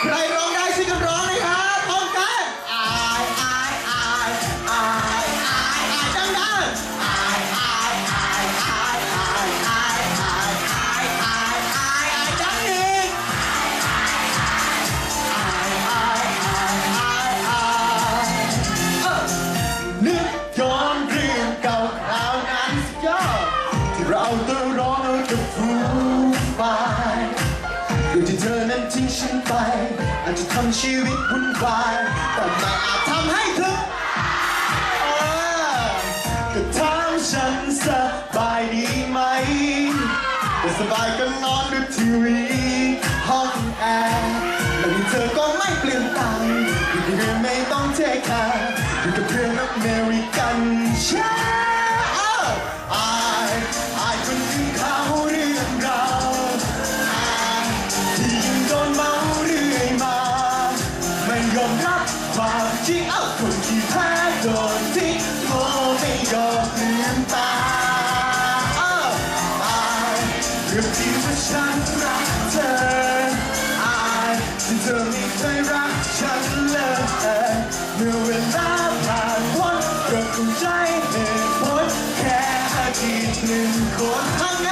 ใครร้องได้ช่วกัร้องเลยครับพร้อมกันอายอายอายอายอายอายดังดายออายอายอายอายอายอายอายอายอายดังนึ่งอายอายอายอาเออนึกย้อนเรื่องเก่าๆนั้นจ้ะเราเติมร้องเออจะฟู ทิ้งฉันไป อาจจะทำชีวิตวุ่นวาย แต่ไม่อาจทำให้เธอก็ถามฉันสบายดีไหมก็สบายก็นอนดูทีวี ห้องแอร์แล้วเธอก็ไม่เปลี่ยนไปอยู่กับเพื่อนไม่ต้องเทคาอยู่กับเพื่อนอเมริกันใช่ ความจริงเอ้าคนที่แพ้โดนทิ้งโง่ไม่ยอมลืมตาเอ้าอายเรื่องที่ว่าฉันรักเธออายที่เธอไม่เคยรักฉันเลยเมื่อเวลาผ่านพ้นก็เข้าใจเหตุผลแค่อดีตหนึ่งคนทำไง